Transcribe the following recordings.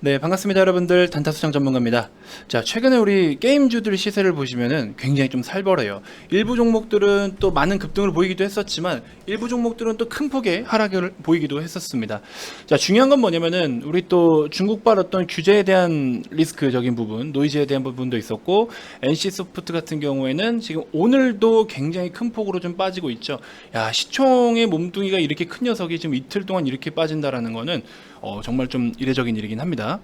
네, 반갑습니다, 여러분들. 단타수장 전문가입니다. 자, 최근에 우리 게임주들 시세를 보시면은 굉장히 좀 살벌해요. 일부 종목들은 또 많은 급등을 보이기도 했었지만, 일부 종목들은 또 큰 폭의 하락을 보이기도 했었습니다. 자, 중요한 건 뭐냐면은, 우리 또 중국발 어떤 규제에 대한 리스크적인 부분, 노이즈에 대한 부분도 있었고, NC 소프트 같은 경우에는 지금 오늘도 굉장히 큰 폭으로 좀 빠지고 있죠. 야, 시총의 몸뚱이가 이렇게 큰 녀석이 지금 이틀 동안 이렇게 빠진다라는 거는 어, 정말 좀 이례적인 일이긴 합니다.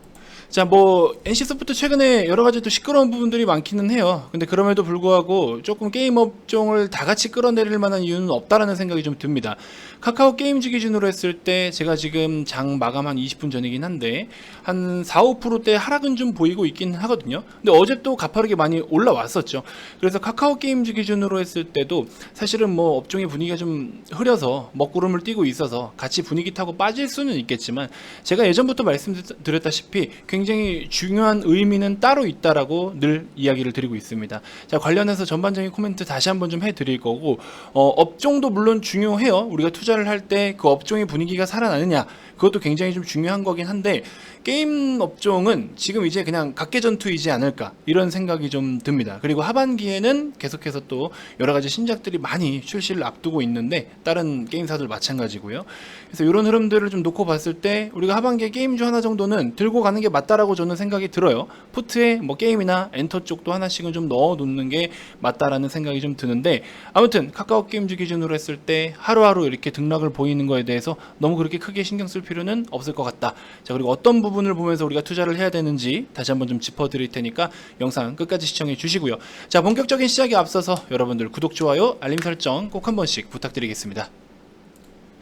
자, 뭐 NC 소프트 최근에 여러 가지 또 시끄러운 부분들이 많기는 해요. 근데 그럼에도 불구하고 조금 게임 업종을 다 같이 끌어내릴 만한 이유는 없다라는 생각이 좀 듭니다. 카카오 게임즈 기준으로 했을 때 제가 지금 장 마감 한 20분 전이긴 한데 한 4, 5%대 하락은 좀 보이고 있긴 하거든요. 근데 어제 또 가파르게 많이 올라왔었죠. 그래서 카카오 게임즈 기준으로 했을 때도 사실은 뭐 업종의 분위기가 좀 흐려서 먹구름을 띄고 있어서 같이 분위기 타고 빠질 수는 있겠지만 제가 예전부터 말씀드렸다시피 굉장히 중요한 의미는 따로 있다라고 늘 이야기를 드리고 있습니다. 자, 관련해서 전반적인 코멘트 다시 한번 좀 해드릴 거고, 어, 업종도 물론 중요해요. 우리가 투자를 할 때 그 업종의 분위기가 살아나느냐, 그것도 굉장히 좀 중요한 거긴 한데, 게임 업종은 지금 이제 그냥 각계전투이지 않을까, 이런 생각이 좀 듭니다. 그리고 하반기에는 계속해서 또 여러 가지 신작들이 많이 출시를 앞두고 있는데, 다른 게임사들 마찬가지고요. 그래서 이런 흐름들을 좀 놓고 봤을 때, 우리가 하반기에 게임주 하나 정도는 들고 가는 게 맞다 라고 저는 생각이 들어요. 푸트에 뭐 게임이나 엔터 쪽도 하나씩은 좀 넣어 놓는 게 맞다라는 생각이 좀 드는데 아무튼 카카오 게임즈 기준으로 했을 때 하루하루 이렇게 등락을 보이는 거에 대해서 너무 그렇게 크게 신경 쓸 필요는 없을 것 같다. 자, 그리고 어떤 부분을 보면서 우리가 투자를 해야 되는지 다시 한번 좀 짚어 드릴 테니까 영상 끝까지 시청해 주시고요. 자, 본격적인 시작에 앞서서 여러분들 구독, 좋아요, 알림 설정 꼭 한 번씩 부탁드리겠습니다.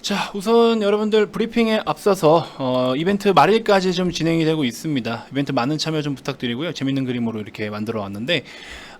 자, 우선 여러분들 브리핑에 앞서서 어, 이벤트 말일까지 좀 진행이 되고 있습니다. 이벤트 많은 참여 좀 부탁드리고요. 재밌는 그림으로 이렇게 만들어 왔는데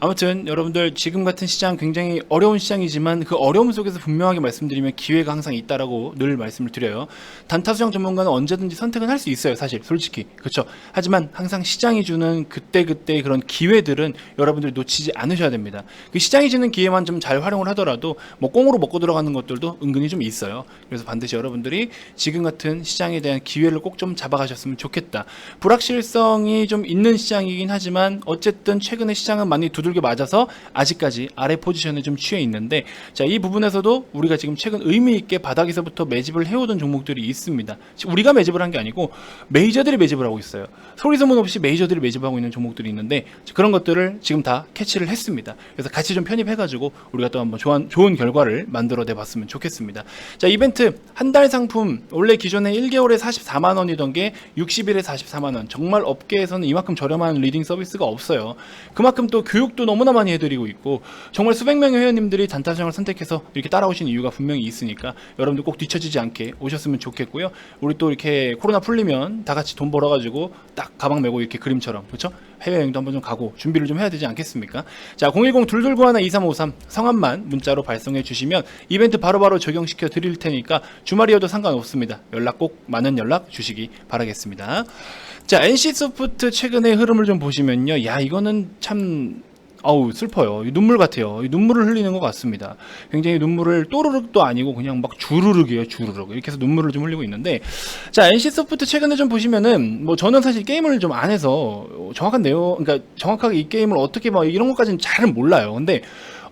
아무튼 여러분들 지금 같은 시장 굉장히 어려운 시장이지만 그 어려움 속에서 분명하게 말씀드리면 기회가 항상 있다라고 늘 말씀을 드려요. 단타 수장 전문가는 언제든지 선택은 할 수 있어요. 사실 솔직히 그렇죠. 하지만 항상 시장이 주는 그때 그때 그런 기회들은 여러분들이 놓치지 않으셔야 됩니다. 그 시장이 주는 기회만 좀 잘 활용을 하더라도 뭐 꽁으로 먹고 들어가는 것들도 은근히 좀 있어요. 그래서 반드시 여러분들이 지금 같은 시장에 대한 기회를 꼭 좀 잡아가셨으면 좋겠다. 불확실성이 좀 있는 시장이긴 하지만 어쨌든 최근에 시장은 많이 두들 겨 맞아서 아직까지 아래 포지션에 좀 취해 있는데 자 이 부분에서도 우리가 지금 최근 의미 있게 바닥에서부터 매집을 해오던 종목들이 있습니다. 우리가 매집을 한 게 아니고 메이저들이 매집을 하고 있어요. 소리 소문 없이 메이저들이 매집하고 있는 종목들이 있는데 그런 것들을 지금 다 캐치를 했습니다. 그래서 같이 좀 편입해가지고 우리가 또 한번 좋은, 좋은 결과를 만들어내 봤으면 좋겠습니다. 자 이벤트 한 달 상품 원래 기존에 1개월에 44만 원이던 게 60일에 44만 원 정말 업계에서는 이만큼 저렴한 리딩 서비스가 없어요. 그만큼 또 교육도 너무나 많이 해드리고 있고 정말 수백 명의 회원님들이 단타장을 선택해서 이렇게 따라오신 이유가 분명히 있으니까 여러분들 꼭 뒤처지지 않게 오셨으면 좋겠고요. 우리 또 이렇게 코로나 풀리면 다 같이 돈 벌어가지고 딱 가방 메고 이렇게 그림처럼 그렇죠? 해외여행도 한번 좀 가고 준비를 좀 해야 되지 않겠습니까? 자, 010 둘둘구하나 2353 성함만 문자로 발송해 주시면 이벤트 바로 바로 적용시켜 드릴 테니까 주말이어도 상관없습니다. 연락 꼭 많은 연락 주시기 바라겠습니다. 자, NC 소프트 최근의 흐름을 좀 보시면요. 야, 이거는 참 어우 슬퍼요. 이 눈물 같아요. 이 눈물을 흘리는 것 같습니다. 굉장히 눈물을 또르륵도 아니고 그냥 막 주르륵이에요. 주르륵 이렇게 해서 눈물을 좀 흘리고 있는데 자 NC 소프트 최근에 좀 보시면은 뭐 저는 사실 게임을 좀 안 해서 정확한 내용 그러니까 정확하게 이 게임을 어떻게 막 이런 것까지는 잘은 몰라요. 근데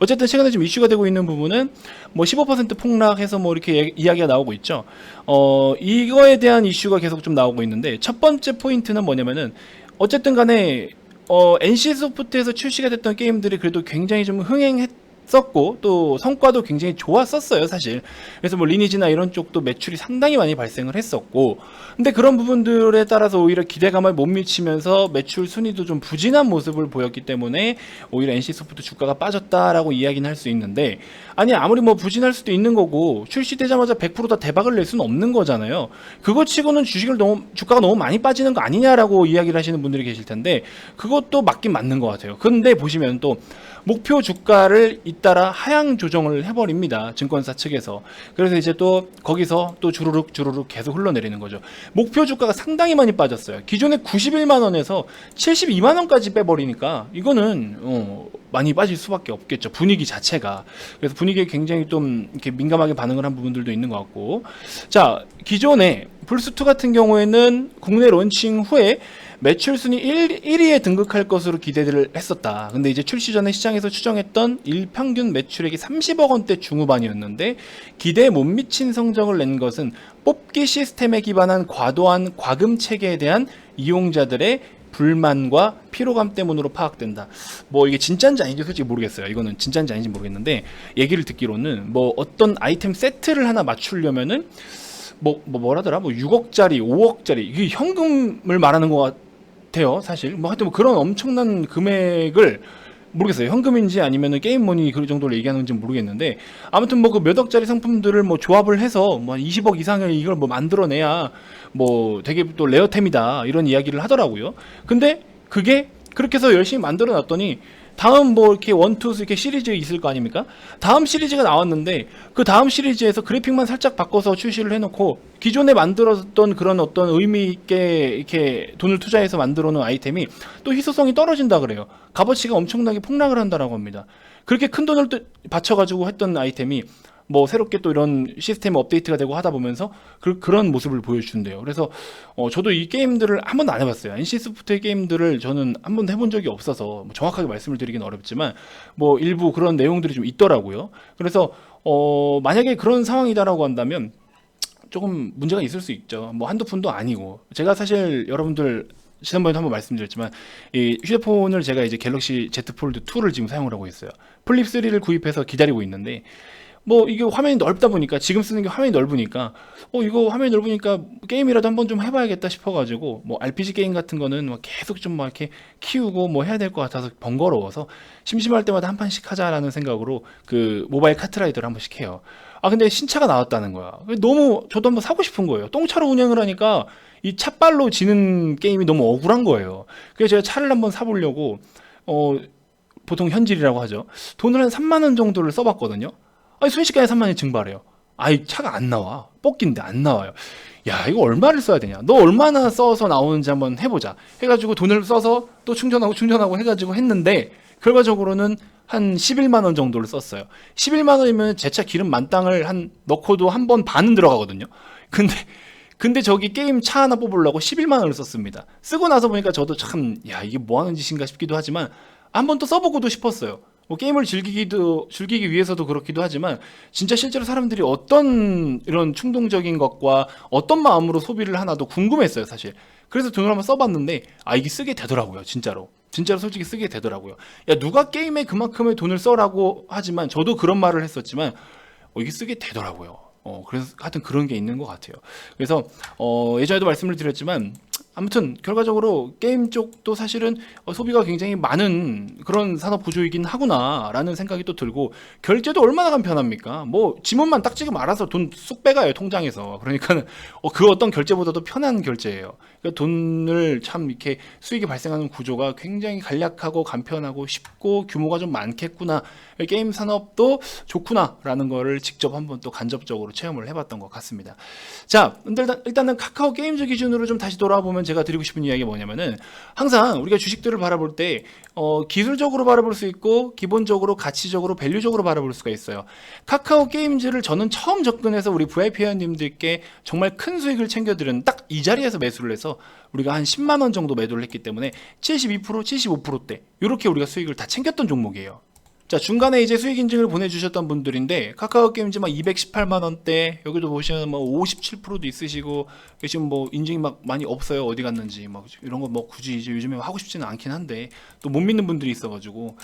어쨌든 최근에 좀 이슈가 되고 있는 부분은 뭐 15% 폭락해서 뭐 이렇게 예- 이야기가 나오고 있죠. 어 이거에 대한 이슈가 계속 좀 나오고 있는데 첫 번째 포인트는 뭐냐면은 어쨌든 간에 어, NC 소프트에서 출시가 됐던 게임들이 그래도 굉장히 좀 흥행했 었고 또 성과도 굉장히 좋았었어요 사실. 그래서 뭐 리니지나 이런 쪽도 매출이 상당히 많이 발생을 했었고. 근데 그런 부분들에 따라서 오히려 기대감을 못 미치면서 매출 순위도 좀 부진한 모습을 보였기 때문에 오히려 NC 소프트 주가가 빠졌다라고 이야기는 할 수 있는데 아니 아무리 뭐 부진할 수도 있는 거고 출시되자마자 100%다 대박을 낼 수는 없는 거잖아요. 그거 치고는 주식을 너무 주가가 너무 많이 빠지는 거 아니냐라고 이야기를 하시는 분들이 계실 텐데 그것도 맞긴 맞는 것 같아요. 근데 보시면 또 목표 주가를 잇따라 하향 조정을 해버립니다. 증권사 측에서. 그래서 이제 또 거기서 또 주르륵 주르륵 계속 흘러내리는 거죠. 목표 주가가 상당히 많이 빠졌어요. 기존에 91만 원에서 72만 원까지 빼버리니까 이거는 어, 많이 빠질 수밖에 없겠죠. 분위기 자체가. 그래서 분위기에 굉장히 좀 이렇게 민감하게 반응을 한 부분들도 있는 것 같고. 자, 기존에 플스2 같은 경우에는 국내 론칭 후에 매출 순위 1, 1위에 등극할 것으로 기대를 했었다. 근데 이제 출시 전에 시장에서 추정했던 일평균 매출액이 30억 원대 중후반이었는데 기대에 못 미친 성적을 낸 것은 뽑기 시스템에 기반한 과도한 과금 체계에 대한 이용자들의 불만과 피로감 때문으로 파악된다. 뭐 이게 진짜인지 아닌지 솔직히 모르겠어요. 이거는 진짜인지 아닌지 모르겠는데 얘기를 듣기로는 뭐 어떤 아이템 세트를 하나 맞추려면은 뭐, 뭐 뭐라더라 뭐 6억짜리 5억짜리 이게 현금을 말하는 것 같 아요 사실. 뭐 하여튼 뭐 그런 엄청난 금액을 모르겠어요. 현금인지 아니면은 게임머니 그 정도로 얘기하는지 모르겠는데 아무튼 뭐 그 몇 억짜리 상품들을 뭐 조합을 해서 뭐 20억 이상의 이걸 뭐 만들어내야 뭐 되게 또 레어템이다 이런 이야기를 하더라고요. 근데 그게 그렇게 해서 열심히 만들어 놨더니 다음 뭐 이렇게 원투 이렇게 시리즈 있을 거 아닙니까? 다음 시리즈가 나왔는데 그 다음 시리즈에서 그래픽만 살짝 바꿔서 출시를 해놓고 기존에 만들었던 그런 어떤 의미 있게 이렇게 돈을 투자해서 만들어 놓은 아이템이 또 희소성이 떨어진다 그래요. 값어치가 엄청나게 폭락을 한다라고 합니다. 그렇게 큰 돈을 또 바쳐가지고 했던 아이템이 뭐 새롭게 또 이런 시스템 업데이트가 되고 하다 보면서 그, 그런 모습을 보여주는데요. 그래서 어, 저도 이 게임들을 한 번도 안 해봤어요. NC 소프트의 게임들을 저는 한 번도 해본 적이 없어서 뭐 정확하게 말씀을 드리긴 어렵지만 뭐 일부 그런 내용들이 좀 있더라고요. 그래서 어, 만약에 그런 상황이다라고 한다면 조금 문제가 있을 수 있죠. 뭐 한두 푼도 아니고 제가 사실 여러분들 지난번에도 한번 말씀드렸지만 이 휴대폰을 제가 이제 갤럭시 Z 폴드 2를 지금 사용을 하고 있어요. 플립 3를 구입해서 기다리고 있는데 뭐 이게 화면이 넓다 보니까 지금 쓰는 게 화면이 넓으니까 어 이거 화면이 넓으니까 게임이라도 한번 좀 해봐야겠다 싶어가지고 뭐 RPG 게임 같은 거는 막 계속 좀 막 이렇게 키우고 뭐 해야 될 것 같아서 번거로워서 심심할 때마다 한 판씩 하자라는 생각으로 그 모바일 카트라이더를 한 번씩 해요. 아 근데 신차가 나왔다는 거야. 너무 저도 한번 사고 싶은 거예요. 똥차로 운행을 하니까 이 차빨로 지는 게임이 너무 억울한 거예요. 그래서 제가 차를 한번 사보려고 어 보통 현질이라고 하죠. 돈을 한 3만 원 정도를 써봤거든요. 아니 순식간에 3만 원이 증발해요. 아이 차가 안 나와. 뽑기인데 안 나와요. 야 이거 얼마를 써야 되냐? 너 얼마나 써서 나오는지 한번 해보자. 해가지고 돈을 써서 또 충전하고 충전하고 해가지고 했는데 결과적으로는 한 11만 원 정도를 썼어요. 11만 원이면 제 차 기름 만땅을 한 넣고도 한 번 반은 들어가거든요. 근데 근데 저기 게임 차 하나 뽑으려고 11만 원을 썼습니다. 쓰고 나서 보니까 저도 참 야 이게 뭐 하는 짓인가 싶기도 하지만 한번 또 써보고도 싶었어요. 뭐 게임을 즐기기도 즐기기 위해서도 그렇기도 하지만 진짜 실제로 사람들이 어떤 이런 충동적인 것과 어떤 마음으로 소비를 하나도 궁금했어요 사실. 그래서 돈을 한번 써봤는데 아 이게 쓰게 되더라고요 진짜로. 진짜로 솔직히 쓰게 되더라고요. 야 누가 게임에 그만큼의 돈을 써라고 하지만 저도 그런 말을 했었지만 어, 이게 쓰게 되더라고요. 어 그래서 하여튼 그런 게 있는 것 같아요. 그래서 어 예전에도 말씀을 드렸지만 아무튼 결과적으로 게임 쪽도 사실은 어, 소비가 굉장히 많은 그런 산업 구조이긴 하구나라는 생각이 또 들고 결제도 얼마나 간편합니까? 뭐 지문만 딱 찍으면 알아서 돈 쑥 빼가요 통장에서 그러니까는 어, 그 어떤 결제보다도 편한 결제예요. 그러니까 돈을 참 이렇게 수익이 발생하는 구조가 굉장히 간략하고 간편하고 쉽고 규모가 좀 많겠구나 게임 산업도 좋구나라는 거를 직접 한번 또 간접적으로 체험을 해봤던 것 같습니다. 자, 근데 일단, 일단은 카카오 게임즈 기준으로 좀 다시 돌아보면 제가 드리고 싶은 이야기가 뭐냐면은 항상 우리가 주식들을 바라볼 때 어, 기술적으로 바라볼 수 있고 기본적으로 가치적으로 밸류적으로 바라볼 수가 있어요. 카카오 게임즈를 저는 처음 접근해서 우리 VIP 회원님들께 정말 큰 수익을 챙겨드리는 딱 이 자리에서 매수를 해서 우리가 한 10만 원 정도 매도를 했기 때문에 72% 75%대 이렇게 우리가 수익을 다 챙겼던 종목이에요. 자 중간에 이제 수익 인증을 보내주셨던 분들인데 카카오 게임즈 막 218만 원대 여기도 보시면 뭐 57%도 있으시고 지금 뭐 인증이 막 많이 없어요 어디 갔는지 막 이런 거 뭐 굳이 이제 요즘에 하고 싶지는 않긴 한데 또 못 믿는 분들이 있어가지고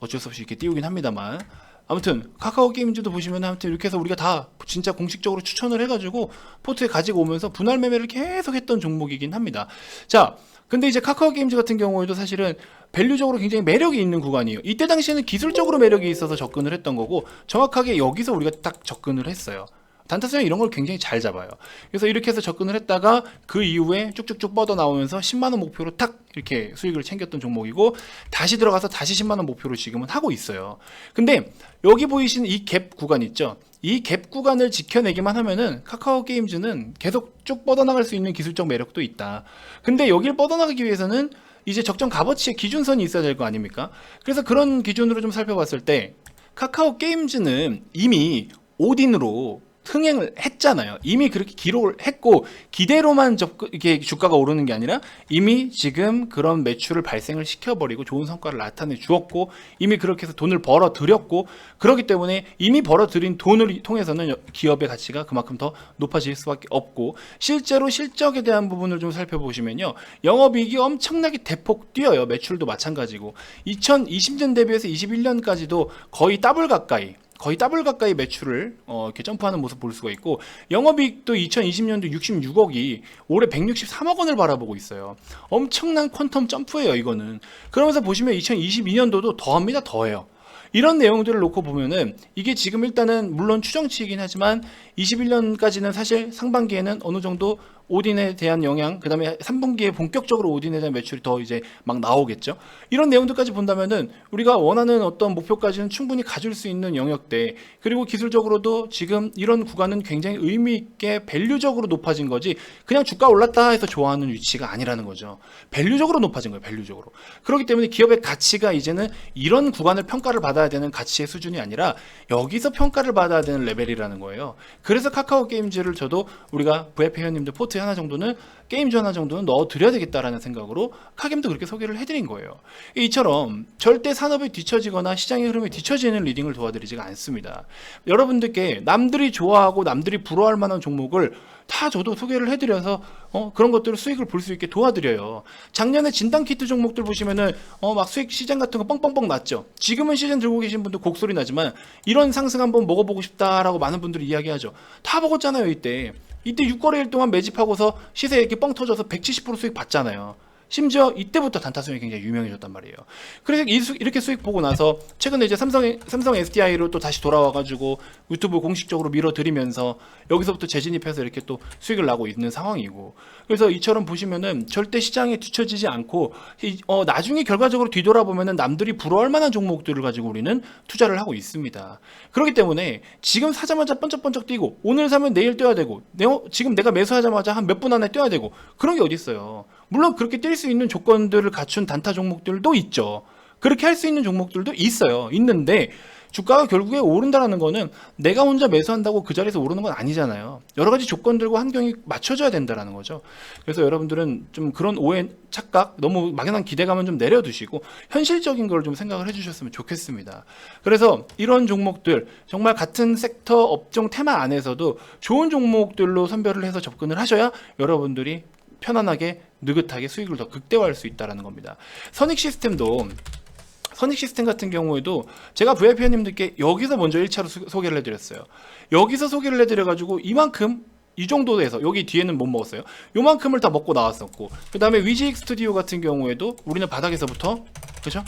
어쩔 수 없이 이렇게 띄우긴 합니다만 아무튼 카카오 게임즈도 보시면 아무튼 이렇게 해서 우리가 다 진짜 공식적으로 추천을 해가지고 포트에 가지고 오면서 분할 매매를 계속 했던 종목이긴 합니다. 자, 근데 이제 카카오 게임즈 같은 경우에도 사실은 밸류적으로 굉장히 매력이 있는 구간이에요. 이때 당시에는 기술적으로 매력이 있어서 접근을 했던 거고 정확하게 여기서 우리가 딱 접근을 했어요. 단타수영 이런 걸 굉장히 잘 잡아요. 그래서 이렇게 해서 접근을 했다가 그 이후에 쭉쭉쭉 뻗어 나오면서 10만 원 목표로 탁 이렇게 수익을 챙겼던 종목이고 다시 들어가서 다시 10만 원 목표로 지금은 하고 있어요. 근데 여기 보이시는 이 갭 구간 있죠? 이 갭 구간을 지켜내기만 하면은 카카오 게임즈는 계속 쭉 뻗어나갈 수 있는 기술적 매력도 있다. 근데 여기를 뻗어나가기 위해서는 이제 적정 값어치의 기준선이 있어야 될 거 아닙니까? 그래서 그런 기준으로 좀 살펴봤을 때 카카오 게임즈는 이미 오딘으로 흥행을 했잖아요. 이미 그렇게 기록을 했고 기대로만 접근 이게 주가가 오르는 게 아니라 이미 지금 그런 매출을 발생을 시켜버리고 좋은 성과를 나타내 주었고 이미 그렇게 해서 돈을 벌어 들였고 그렇기 때문에 이미 벌어 들인 돈을 통해서는 기업의 가치가 그만큼 더 높아질 수밖에 없고 실제로 실적에 대한 부분을 좀 살펴보시면요. 영업이익이 엄청나게 대폭 뛰어요. 매출도 마찬가지고. 2020년 대비해서 21년까지도 거의 더블 가까이 거의 더블 가까이 매출을 어, 이렇게 점프하는 모습 볼 수가 있고 영업이익도 2020년도 66억이 올해 163억 원을 바라보고 있어요. 엄청난 퀀텀 점프예요, 이거는. 그러면서 보시면 2022년도도 더합니다, 더해요. 이런 내용들을 놓고 보면은 이게 지금 일단은 물론 추정치이긴 하지만 21년까지는 사실 상반기에는 어느 정도 오딘에 대한 영향, 그다음에 3분기에 본격적으로 오딘에 대한 매출이 더 이제 막 나오겠죠. 이런 내용들까지 본다면은 우리가 원하는 어떤 목표까지는 충분히 가질 수 있는 영역대 그리고 기술적으로도 지금 이런 구간은 굉장히 의미 있게 밸류적으로 높아진 거지 그냥 주가 올랐다 해서 좋아하는 위치가 아니라는 거죠. 밸류적으로 높아진 거예요. 밸류적으로. 그렇기 때문에 기업의 가치가 이제는 이런 구간을 평가를 받아야 되는 가치의 수준이 아니라 여기서 평가를 받아야 되는 레벨이라는 거예요. 그래서 카카오 게임즈를 저도 우리가 VIP 회원님들 포트에 하나 정도는 게임즈 하나 정도는 넣어 드려야 되겠다라는 생각으로 카겜도 그렇게 소개를 해드린 거예요. 이처럼 절대 산업이 뒤처지거나 시장의 흐름이 뒤처지는 리딩을 도와드리지가 않습니다. 여러분들께 남들이 좋아하고 남들이 부러워할 만한 종목을 다 저도 소개를 해드려서 어, 그런 것들을 수익을 볼 수 있게 도와드려요. 작년에 진단 키트 종목들 보시면은 어, 막 수익 시장 같은 거 뻥뻥뻥 났죠. 지금은 시즌 들고 계신 분들 곡소리 나지만 이런 상승 한번 먹어보고 싶다라고 많은 분들이 이야기하죠. 다 먹었잖아요 이때. 이때 6거래일 동안 매집하고서 시세 이렇게 뻥 터져서 170% 수익 봤잖아요. 심지어 이때부터 단타 수익이 굉장히 유명해졌단 말이에요. 그래서 이렇게 수익 보고 나서 최근에 이제 삼성 삼성 SDI로 또 다시 돌아와가지고 유튜브 공식적으로 밀어드리면서 여기서부터 재진입해서 이렇게 또 수익을 나고 있는 상황이고 그래서 이처럼 보시면은 절대 시장에 뒤처지지 않고 이- 어, 나중에 결과적으로 뒤돌아보면은 남들이 부러워할 만한 종목들을 가지고 우리는 투자를 하고 있습니다. 그렇기 때문에 지금 사자마자 번쩍번쩍 뛰고 오늘 사면 내일 뛰어야 되고 내, 지금 내가 매수하자마자 한 몇 분 안에 뛰어야 되고 그런 게 어디 있어요. 물론 그렇게 뛸 수 있는 조건들을 갖춘 단타 종목들도 있죠. 그렇게 할 수 있는 종목들도 있어요. 있는데 주가가 결국에 오른다라는 거는 내가 혼자 매수한다고 그 자리에서 오르는 건 아니잖아요. 여러 가지 조건들과 환경이 맞춰져야 된다라는 거죠. 그래서 여러분들은 좀 그런 오해, 착각, 너무 막연한 기대감은 좀 내려두시고 현실적인 걸 좀 생각을 해주셨으면 좋겠습니다. 그래서 이런 종목들 정말 같은 섹터 업종 테마 안에서도 좋은 종목들로 선별을 해서 접근을 하셔야 여러분들이 편안하게 느긋하게 수익을 더 극대화할 수 있다라는 겁니다. 선익 시스템도 선익 시스템 같은 경우에도 제가 VIP 회원님들께 여기서 먼저 1차로 수- 소개를 해드렸어요. 여기서 소개를 해드려가지고 이만큼 이 정도에서 여기 뒤에는 못 먹었어요. 요만큼을 다 먹고 나왔었고 그 다음에 위지익 스튜디오 같은 경우에도 우리는 바닥에서부터 그죠?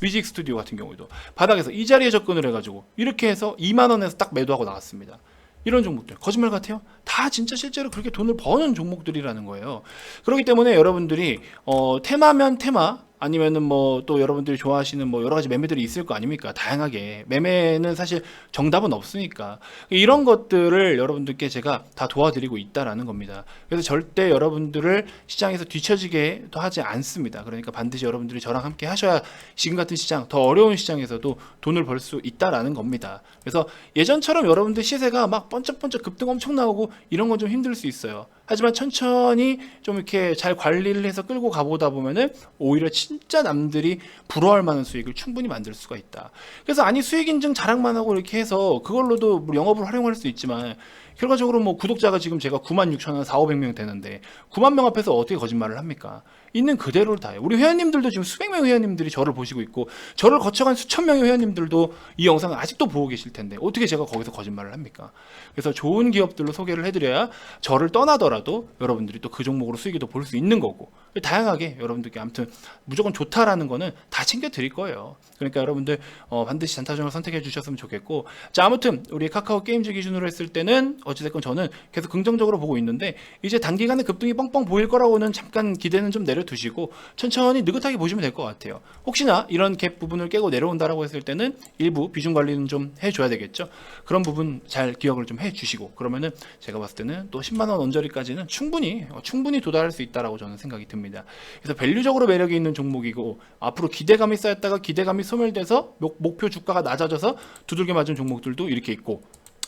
위지익 스튜디오 같은 경우에도 바닥에서 이 자리에 접근을 해가지고 이렇게 해서 2만 원에서 딱 매도하고 나왔습니다. 이런 종목들 거짓말 같아요? 다 진짜 실제로 그렇게 돈을 버는 종목들이라는 거예요. 그렇기 때문에 여러분들이 어, 테마면 테마 아니면은 뭐 또 여러분들이 좋아하시는 뭐 여러 가지 매매들이 있을 거 아닙니까? 다양하게 매매는 사실 정답은 없으니까 이런 것들을 여러분들께 제가 다 도와드리고 있다라는 겁니다. 그래서 절대 여러분들을 시장에서 뒤처지게 도 하지 않습니다. 그러니까 반드시 여러분들이 저랑 함께 하셔야 지금 같은 시장 더 어려운 시장에서도 돈을 벌 수 있다라는 겁니다. 그래서 예전처럼 여러분들 시세가 막 번쩍번쩍 급등 엄청 나오고 이런 건 좀 힘들 수 있어요. 하지만 천천히 좀 이렇게 잘 관리를 해서 끌고 가보다 보면은 오히려 진짜 남들이 부러워할 만한 수익을 충분히 만들 수가 있다. 그래서 아니 수익 인증 자랑만 하고 이렇게 해서 그걸로도 뭐 영업을 활용할 수 있지만 결과적으로 뭐 구독자가 지금 제가 9만 6천 원, 4, 500명 되는데 9만 명 앞에서 어떻게 거짓말을 합니까? 있는 그대로를 다 해요. 우리 회원님들도 지금 수백 명의 회원님들이 저를 보시고 있고 저를 거쳐간 수천 명의 회원님들도 이 영상을 아직도 보고 계실 텐데 어떻게 제가 거기서 거짓말을 합니까? 그래서 좋은 기업들로 소개를 해드려야 저를 떠나더라도 여러분들이 또 그 종목으로 수익이 더볼수 있는 거고 다양하게 여러분들께 아무튼 무조건 좋다라는 거는 다 챙겨 드릴 거예요. 그러니까 여러분들 어, 반드시 단타종을 선택해 주셨으면 좋겠고 자 아무튼 우리 카카오 게임즈 기준으로 했을 때는 어찌됐건 저는 계속 긍정적으로 보고 있는데 이제 단기간에 급등이 뻥뻥 보일 거라고는 잠깐 기대는 좀 내려 두시고 천천히 느긋하게 보시면 될 것 같아요. 혹시나 이런 갭 부분을 깨고 내려온다라고 했을 때는 일부 비중 관리는 좀 해줘야 되겠죠. 그런 부분 잘 기억을 좀 해주시고 그러면은 제가 봤을 때는 또 10만 원 언저리까지는 충분히 어, 충분히 도달할 수 있다라고 저는 생각이 듭니다. 그래서 밸류적으로 매력이 있는 종목이고 앞으로 기대감이 쌓였다가 기대감이 소멸돼서 목, 목표 주가가 낮아져서 두들겨 맞은 종목들도 이렇게 있고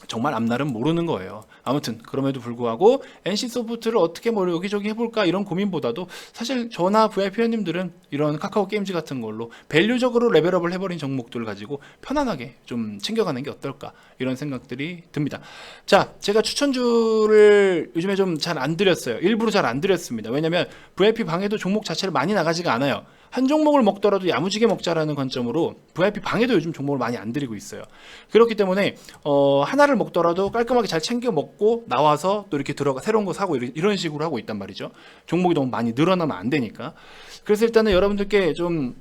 정말 앞날은 모르는 거예요. 아무튼 그럼에도 불구하고 NC 소프트를 어떻게 뭐 여기저기 해볼까 이런 고민보다도 사실 저나 VIP 회원님들은 이런 카카오 게임즈 같은 걸로 밸류적으로 레벨업을 해버린 종목들을 가지고 편안하게 좀 챙겨가는 게 어떨까 이런 생각들이 듭니다. 자, 제가 추천주를 요즘에 좀 잘 안 드렸어요. 일부러 잘 안 드렸습니다. 왜냐면 VIP 방에도 종목 자체를 많이 나가지가 않아요. 한 종목을 먹더라도 야무지게 먹자라는 관점으로 VIP 방에도 요즘 종목을 많이 안 드리고 있어요. 그렇기 때문에 어, 하나를 먹더라도 깔끔하게 잘 챙겨 먹고 나와서 또 이렇게 들어가 새로운 거 사고 이런, 식으로 하고 있단 말이죠. 종목이 너무 많이 늘어나면 안 되니까. 그래서 일단은 여러분들께 좀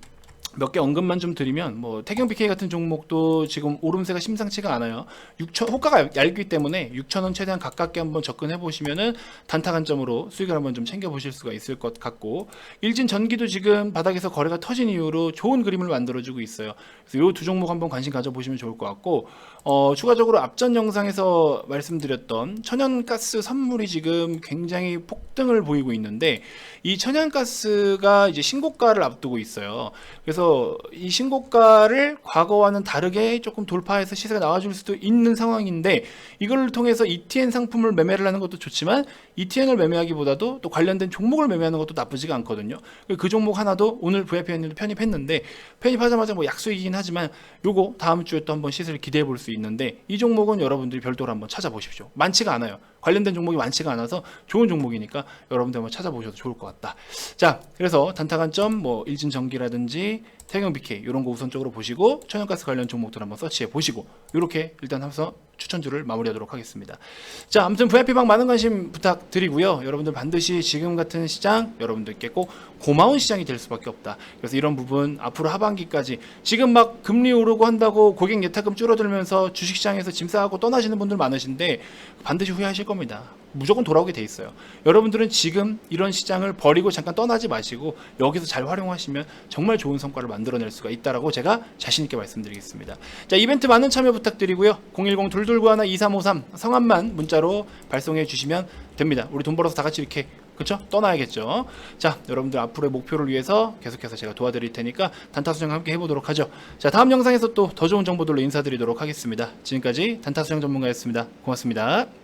몇 개 언급만 좀 드리면 뭐 태경 BK 같은 종목도 지금 오름세가 심상치가 않아요. 6천 호가가 얇기 때문에 6천 원 최대한 가깝게 한번 접근해 보시면은 단타 관점으로 수익을 한번 좀 챙겨 보실 수가 있을 것 같고 일진 전기도 지금 바닥에서 거래가 터진 이후로 좋은 그림을 만들어 주고 있어요. 그래서 이 두 종목 한번 관심 가져 보시면 좋을 것 같고 어, 추가적으로 앞전 영상에서 말씀드렸던 천연가스 선물이 지금 굉장히 폭등을 보이고 있는데 이 천연가스가 이제 신고가를 앞두고 있어요. 그래서 이 신고가를 과거와는 다르게 조금 돌파해서 시세가 나와줄 수도 있는 상황인데 이걸 통해서 ETN 상품을 매매를 하는 것도 좋지만 ETN을 매매하기보다도 또 관련된 종목을 매매하는 것도 나쁘지가 않거든요. 그 종목 하나도 오늘 VIP님도 편입했는데 편입하자마자 뭐 약수이긴 하지만 요거 다음 주에 또 한번 시세를 기대해 볼 수 있는데 이 종목은 여러분들이 별도로 한번 찾아보십시오. 많지가 않아요. 관련된 종목이 많지가 않아서 좋은 종목이니까 여러분들 한번 찾아보셔도 좋을 것 같다. 자, 그래서 단타 관점 뭐 일진 전기라든지 태경 BK 이런 거 우선적으로 보시고 천연가스 관련 종목들 한번 서치해 보시고 이렇게 일단 하면서 추천주를 마무리하도록 하겠습니다. 자, 아무튼 VIP방 많은 관심 부탁드리고요. 여러분들 반드시 지금 같은 시장 여러분들께 꼭 고마운 시장이 될 수밖에 없다. 그래서 이런 부분 앞으로 하반기까지 지금 막 금리 오르고 한다고 고객 예탁금 줄어들면서 주식시장에서 짐 싸고 떠나시는 분들 많으신데 반드시 후회하실 겁니다. 무조건 돌아오게 돼 있어요. 여러분들은 지금 이런 시장을 버리고 잠깐 떠나지 마시고 여기서 잘 활용하시면 정말 좋은 성과를 만들어낼 수가 있다라고 제가 자신 있게 말씀드리겠습니다. 자 이벤트 많은 참여 부탁드리고요. 010 둘둘구하나 2353 성함만 문자로 발송해 주시면 됩니다. 우리 돈 벌어서 다 같이 이렇게 그렇죠? 떠나야겠죠. 자, 여러분들 앞으로의 목표를 위해서 계속해서 제가 도와드릴 테니까 단타 수정 함께 해보도록 하죠. 자, 다음 영상에서 또 더 좋은 정보들로 인사드리도록 하겠습니다. 지금까지 단타 수정 전문가였습니다. 고맙습니다.